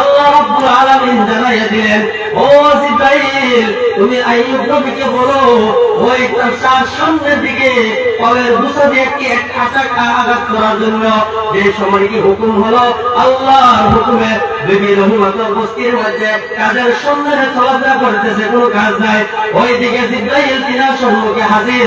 আল্লাহ রাব্বুল আলামিন জানাইয়া দিলেন, ও জিব্রাইল, তুমি আইয়ুব নবীকে বলো, ওই তার সামনের দিকে পায়ের বুসা দিয়ে একটি এক আটাক আঘাত করার জন্য যে সময় কি হুকুম হলো? আল্লাহর হুকুমে বিবি রহিমত বস্তির মধ্যে কাজের সন্ধানে চলাফেরা করতেছে, কোনো কাজ নাই। ওইদিকে জিব্রাইল তিনার সম্মুখে হাজির।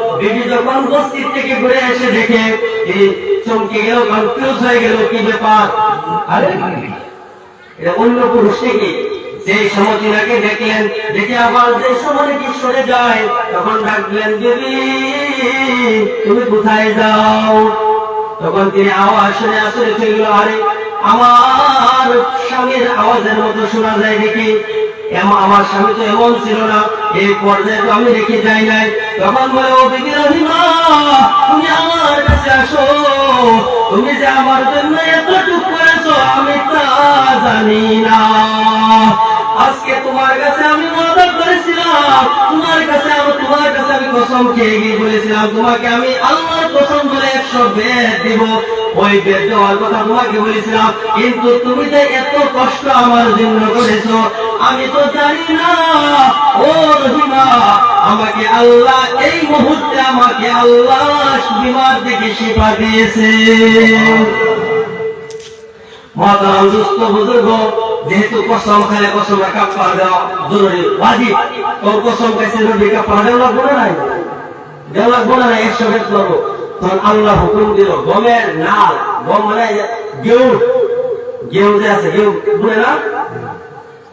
বিবি যখন বস্তির থেকে ঘুরে এসে দেখে তিনি চমকে গেল কনফিউজ হয়ে গেল, কি ব্যাপার? আরে এটা অন্য পুরুষ থেকে। যে সময় তিনাকে দেখলেন, দেখে আবার যে সময় কি সরে যায়, তখন ডাকলেন দেবী তুমি কোথায় যাও? তখন তিনি আওয়াজ শুনে আসলে ফেলল আরে, আমার স্বামীর আওয়াজের মতো শোনা যায় দেখি আমার স্বামী তো এমন ছিল না। এই পর্যায়ে আমি রেখে যাই নাই। তখন বলে, ও তুমি আমার কাছে আসো। তুমি যে আমার জন্য এতটুক করেছ, আমি তা জানি না। আজকে তোমার কাছে আমি ওয়াদা করেছিলাম। তোমার কাছে আমি তোমার কাছে আমি কসম খেয়ে গিয়ে বলেছিলাম, তোমাকে আমি আল্লাহর কসম বলে একশো বেদ দিব। ওই বেদ দেওয়ার কথা তোমাকে বলেছিলাম, কিন্তু তুমি যে এত কষ্ট আমার জন্য করেছ আমি তো জানি না। ও রহিমা, আমাকে আল্লাহ এই মুহূর্তে আমাকে আল্লাহ বিমার থেকে শিফা দিয়েছে। না আল্লাহ হুকুম দিল, গমের নাল, গম মানে গেউ গেউ যে আছে গেউ বুঝে না?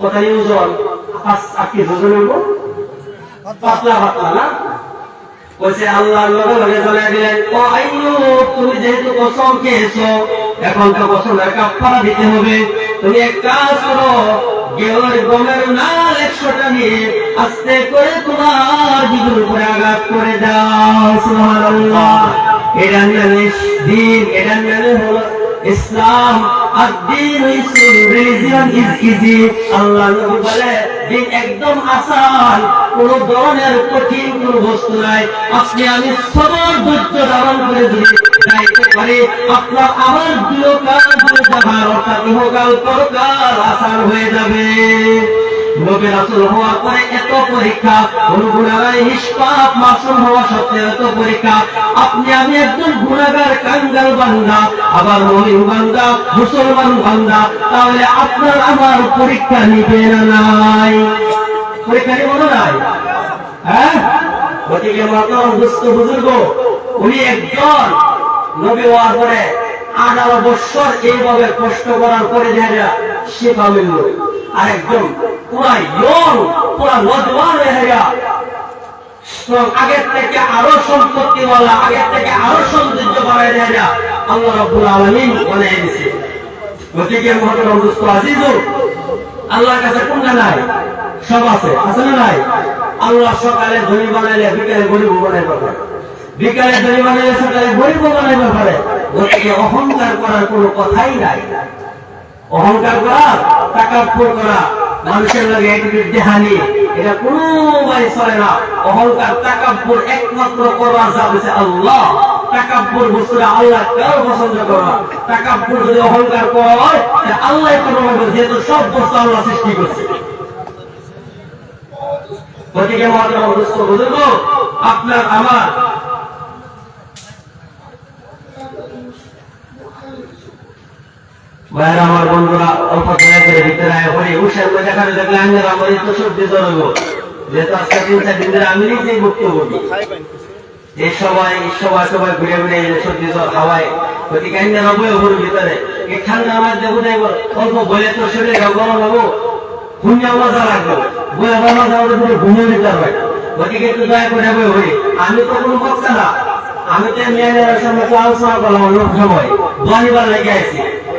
কথা নিয়ে ওজন পাঁচ আটটি হইব পাতলা পাতলা না? কইছে আল্লাহর লগে তুমি যেহেতু কসম এখন দিতে হবে। তুমি এক কাজ করো গেওয়ার গমের নাল নিয়ে আস্তে করে তোমার উপরে আঘাত করে দাও, সুবহানাল্লাহ। এটা মানে দিন, এটা ইসলাম। একদম আসান, কোন ধরনের কঠিন কোন বস্তু নাই। আপনি আমি সবার ধৈর্য ধারণ পারি, আপনার আমার দুকাল দুই যাবার অর্থাৎ আসান হয়ে যাবে। নবী রাসূল হওয়ার পরে এত পরীক্ষা কোন গুণাগার নিষ্পাপ মাসুম হওয়া সত্ত্বেও এত পরীক্ষা। আপনি, আমি একজন গুণাগার, কাঙ্গাল বান্দা, আবার মহিন বান্দা, মুসলমান বান্দা, তাহলে আপনার আমার পরীক্ষা নিবে না নাই? পরীক্ষা নিব না নাই? হ্যাঁ? গতিকে মাতার দুস্থ বুজুর্গ, উনি একজন নবী হওয়ার পরে আঠারো বৎসর এইভাবে কষ্ট করার পরে দেখা শিফা মিলল। আর একজন পুরা ইয়ং, পুরা নজওয়ান গেল। আগের থেকে আরও সম্পত্তিওয়ালা, আগের থেকে আরও সৌন্দর্য বাড়ায় না আল্লাহ রব্বুল আলমিন বানিয়ে দিছে। গতিকে মহতরম দুস্থ আজিজুল, আল্লাহর কাছে কোনটা নাই? সব আছে আছে না নাই? আল্লাহ সকালে ধনী বানাইলে, বিকালে গরিব বানাইতে পারে। বিকালে ধনী বানাইলে সকালে গরিব বানাইতে পারে। গতিকে অহংকার করার কোনো কথাই নাই। অহংকার করা টাকাপুর করা, মানুষের লাগে একটু দেহানি, এটা কোনো ভাই চলে না। অহংকার টাকাপুর একমাত্র করবার যা হচ্ছে আল্লাহ। টাকাপুর বস্তুটা আল্লাহ কেউ পছন্দ করে না? টাকাপুর যদি অহংকার করা হয় আল্লাহ কোনো যেহেতু সব বস্তু আল্লাহ সৃষ্টি করছে। গতিকে আমাদের অবস্থ বুঝুন আপনার, আমার ভাইয়ের আমার বন্ধুরা অল্প দয়া করে ভিতরে আয় হরি মধ্যে এখানে দেখলে আঙ্গের আমার তো সর্দি জড়াবো যেহেতু আজকে তিন চার দিন ধরে আমি নিজেই দিই এই এই সময় সবাই ঘুরে ঘুরে সর্দি জ্বর হাওয়ায় গতিকে আঙ্গের হব ওর ভিতরে। এই ঠান্ডা আমার দেখো যাইব অল্প বলে তো শরীরে গরম হব ঘুমিয়ে মজা লাগবে। বলে মজা হলে ঘুমিয়ে দিতে হবে গতিকে একটু দয়া করে বই হই আমি তো কোনো বক্তা না। আমি তো মেয়েদের সামনে আলোচনা করলাম অন্য সময়। দোয়ানিবার লেগে আছি।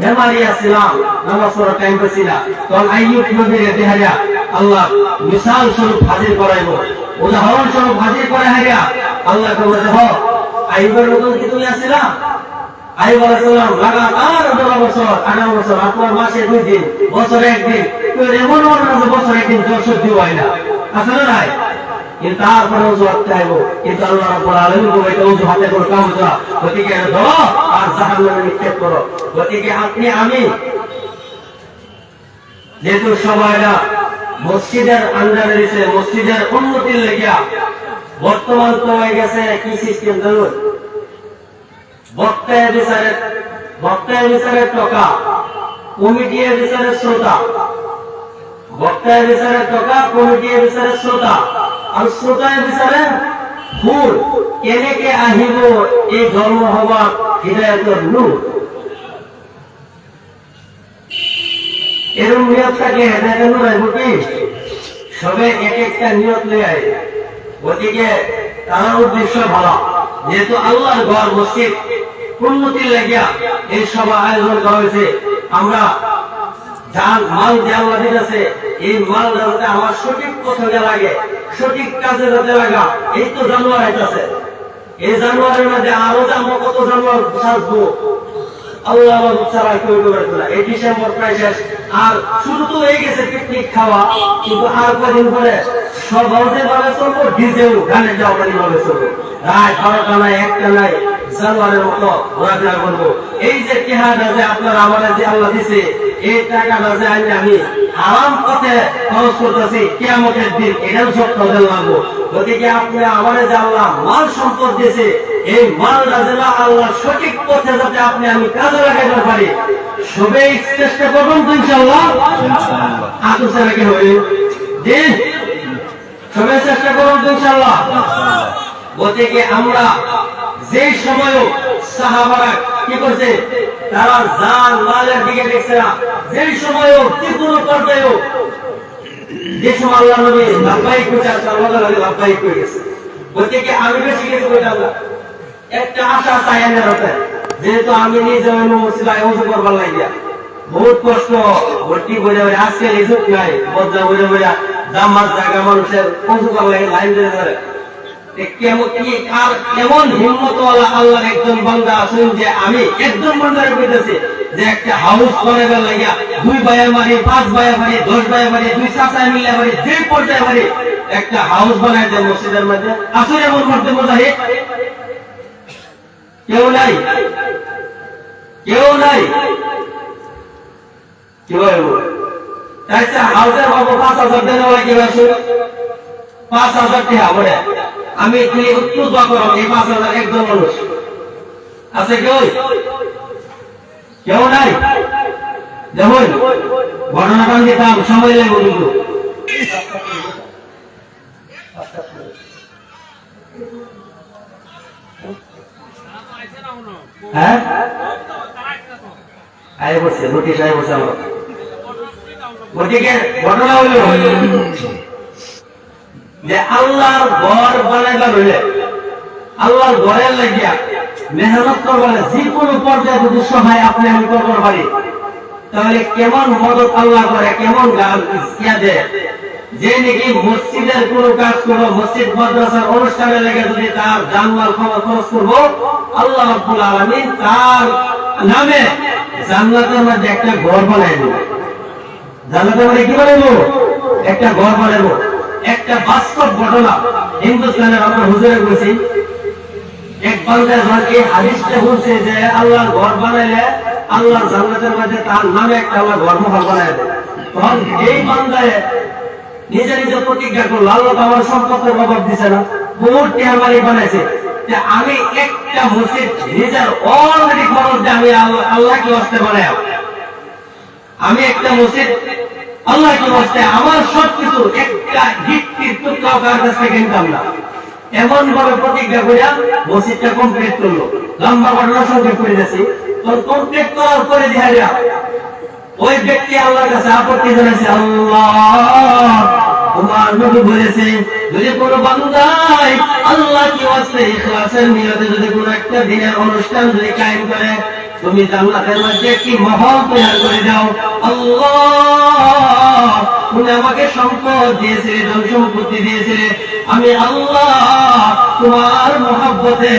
বেমারি আছিলাম নামাজ পড়ার টাইম পাচ্ছিলাম তখন আইয়ুব নবীর দেখাইয়া আল্লাহ মিসাল স্বরূপ হাজির করাইব। উদাহরণ স্বরূপ হাজির করে হারিয়া আল্লাহ কবে দেখো আইবের মতন কি তুমি আসছিলা আইব আলাইসালাম লাগাতার পনেরো বছর, আঠারো বছর, আপনার মাসে দুই দিন, বছরে একদিন। এমন মনে একদিন জ্বর সর্দি হয় না। না নাই? কিন্তু তারপরে উজু হাতে আইব কিন্তু আল্লাহ রাব্বুল আলামিন বলে, এটা উজু হাতে করে কাম গতিকে ধরো আর জাহান্নামে নিক্ষেপ করো। গতিকে আপনি আমি যেহেতু মসজিদের মসজিদের উন্নতির বর্তমান গেছে কি সিস্টেম ধরুন বক্তায় বিচারে বক্তায় বিচারে টকা, কমিটির বিচারে শ্রোতা। বক্তায় বিচারে টকা, কমিটির বিচারে শ্রোতা। আর শ্রোতায় বিচারে ফুল কেনেকে আহিব, এই ধর্ম হবা হৃদয়তর নূর। এরকম নিয়ত থাকে হেদায়তের নূর কি সবে এক একটা নিয়ত লয়ে আয় গতিকে তার উদ্দেশ্য ভালো, যেহেতু আল্লাহর ঘর, মসজিদ উন্নতির লাগিয়া এই সভা আয়োজন করা হয়েছে। আমরা যার মাল যে আল্লাহ দিতেছে এই মাল যাতে আমার সঠিক পথে লাগে। সঠিক কাজে যাতে লাগা, এই তো জানোয়ার আইতাছে। এই জানোয়ারের মধ্যে আরও যে আমরা কত জানোয়ার সাজবো, আল্লাহ করে তোলা এই ডিসেম্বর প্রায় শেষ। আর শুরু তো হয়ে গেছে পিকনিক খাওয়া, কিন্তু আর কদিন পরে ভাবে চলবো, ডিজেও গানে যাওয়া ভাবে চলবো। বারোটা নাই, একটা নাই, জানোয়ারের মতো ঘোরাফেরা করব। এই যে টেহাটা যে আপনার আমার যে আল্লাহ দিছে, এই টাকাটা যে আমি আমি পথে খরচ করতেছি কেমতের দিন এটাও সব তাদের লাগবো গতিকে আপনি আমার যে আল্লাহ মাল সম্পদ দিয়েছে এই মালটা যেন আল্লাহ সঠিক পথে যাতে আপনি আমি কাজে লাগাইতে পারি। সবেই চেষ্টা করবেন তো ইনশাল্লাহ আতু ছাড়া কি হবে? জি সবাই চেষ্টা করুন তো ইনশাল্লাহ গতিকে আমরা যে সময়ও সাহাবারা কি করছে? তারা জান মালের দিকে দেখছে না। যে সময়ও যে কোনো পর্যায়েও যে সময় আল্লাহ নবী লাভবাহিক করছে আর সালমান আলী লাভবাহিক করে গেছে। গতিকে আমি বেশি কিছু করতাম না একটা আশা চাই আমার হতে। যেহেতু আমি নিজে অন্য মসজিদ আয়োজন করবার লাগিয়া বহুত কষ্ট। ভর্তি করে করে আজকে এই নাই। বদলা করে করে জামার জায়গা মানুষের পৌঁছু করার লাইন ধরে ধরে। এ কেমন কি কার কেমন হিম্মত আল্লাহর একজন বান্দা আছেন যে আমি একজন বান্দারে কইতেছি, যে একটা হাউস বানাবার লাগিয়া দুই বায়া মারি পাঁচ বায়া মারি দশ বায়া মারি দুই চাচায় মিলে মারি যে পর্যায়ে মারি একটা হাউস বানায় দেয় মসজিদের মধ্যে। আসলে এমন মধ্যে বোঝাই কেউ নাই। কেউ নাই। কীভাবে আচ্ছা হাউসের বাবু পাঁচ হাজার ওরা কীভাবে শুরু পাঁচ হাজার টাকা আমি তুমি একটু দোয়া করো, এই পাঁচ হাজার একজন মানুষ আছে কেউ? কেউ নাই? যেমন ঘটনাটা দিতাম সময় লাগবে কিন্তু। হ্যাঁ? বসছে নোটিশ বসে আমার। ঘটনা যে আল্লাহর ঘর বানাইবার হইলে, আল্লাহর ঘরের লাগিয়া মেহনত করবার যে কোনো পর্যায়ে যদি সহায় আপনি আমি করবার পারি, তাহলে কেমন মদত আল্লাহ করে, কেমন গান ইয়া দেয়? যে নাকি মসজিদের কোন কাজ করব মসজিদ, মাদ্রাসার অনুষ্ঠানে লেগে যদি তার জানমাল ক্ষমা খরচ করব, আল্লাহ আব্দুল আলমিন তার নামে জান্নাতের মধ্যে একটা ঘর বানাই দেবো জান্নাতের মধ্যে কি বানাবো একটা ঘর বানাবো একটা বাস্তব ঘটনা হিন্দুস্তানের আমরা হুজুরে বলছি। এক বান্দার ঘরকে হাদিসটা বলছে যে, আল্লাহর ঘর বানাইলে আল্লাহর জান্নাতের মধ্যে তার নামে একটা আল্লাহ ঘর মহল বানাই দেয়। তখন এই বান্দায় নিজে নিজে প্রতিজ্ঞা করল, আল্লাহ আমার সম্পদের অভাব দিছে না। বহুত টেহামারি বানাইছে। যে আমি একটা মসজিদ নিজের অলরেডি খরচ আমি আল্লাহকে আসতে বানাই আমি একটা মসজিদ আল্লাহ কি বলছে, আমার সব কিছু একটা ভিত্তির টুকরাও কার কাছ থেকে কিনতাম না। এমন ভাবে প্রতিজ্ঞা করিয়া মসজিদটা কমপ্লিট করল। লম্বা ঘটনা সংক্ষেপ করে দিয়েছি। তোর কমপ্লিট করার পরে দেখা ওই ব্যক্তি আল্লাহর কাছে আপত্তি জানাইছে, আল্লাহ, তোমার নবী বলেছে, যদি কোনো বান্দাই আল্লাহ কি ওয়াস্তে ইখলাসের নিয়তে যদি কোনো একটা দিনের অনুষ্ঠান যদি কায়েম করে তুমি জান্নাতের মধ্যে একটি মহল তৈরি করে দাও আল্লাহ তুমি আমাকে সম্পদ দিয়েছে ধন সম্পত্তি দিয়েছিলে আমি আল্লাহ তোমার মহাব্বতে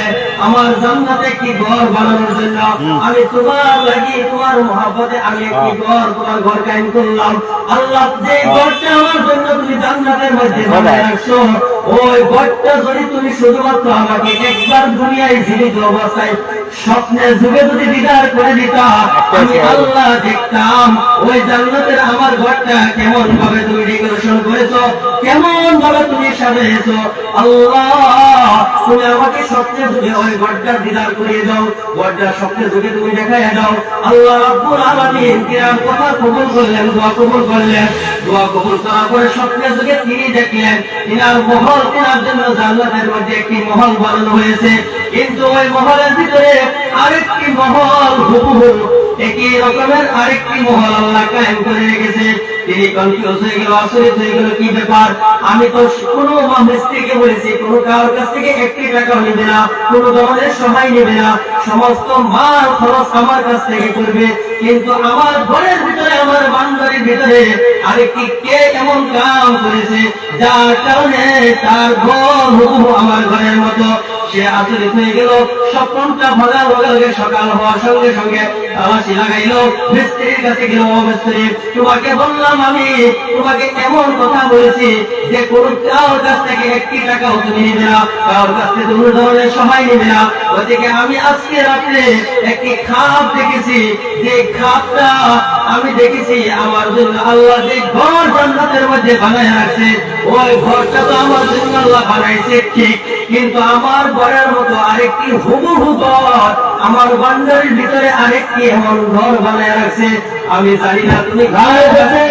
আমার জান্নাতে একটি ঘর বানানোর জন্য? আমি তোমার লাগি তোমার মহাব্বতে আমি একটি ঘর তোমার ঘর কায়েম করলাম। আল্লাহ যে ঘরটা আমার জন্য তুমি জান্নাতের মধ্যে বানায় রাখছো ওই ঘরটা যদি তুমি শুধুমাত্র আমাকে একবার দুনিয়ায় জীবিত অবস্থায় স্বপ্নের যুগে যদি দিদার করে দিতা আমি আল্লাহ দেখতাম ওই জান্নাতের আমার ঘরটা কেমন ভাবে তুমি ডেকোরেশন করেছ কেমন ভাবে তুমি সাজিয়েছো আল্লাহ তুমি ওই মহল, তিনার জন্য জান্নাতের একটি মহল বানানো হয়েছে। কিন্তু ওই মহলের ভিতরে আরেকটি মহল একই রকমের, আরেকটি মহল আল্লাহ কায়েম করে রেখেছে। তিনি কনফিউজ হয়ে গেল আসরিত হয়ে গেল, কি ব্যাপার? আমি তো কোনো মিস্ত্রিকে বলেছি, কোনো কারোর কাছ থেকে একটি টাকাও নেবে না, কোনো ধরনের সহায় নেবে না, সমস্ত মাল খরচ আমার কাছ থেকে করবে। কিন্তু আমার ঘরের ভিতরে, আমার বান্দারের ভিতরে আরেকটি কে এমন কাম করেছে, যার কারণে তার ঘর হুবহু আমার ঘরের মতো সে আচরিত হয়ে গেল, স্বপ্নটা ভাগার লগে লগে সকাল হওয়ার সঙ্গে সঙ্গে লাগাইলো। মিস্ত্রির কাছে গেল তোমাকে বললাম আমি, তোমাকে এমন কথা বলেছি যে কোন কারোর কাছ থেকে একটি না, কারোর কাছ থেকে কোনো ধরনের নেবে না। ওদিকে আমি আজকে রাত্রে একটি খাপ দেখেছি, যে খাপটা আমি দেখেছি, আমার জন্য আল্লাহ যে ঘর জান্নাতের মধ্যে বানায় রাখছে, ওই ঘরটা তো আমার জন্য আল্লাহ বানাইছে, ঠিক কিন্তু আমার বরের মতো আরেকটি হুবহু ঘর আমার বান্ধবীর ভিতরে আরেকটি এমন ঘর বানায় রাখছে আমি জানি না তুমি ঘরে যাবে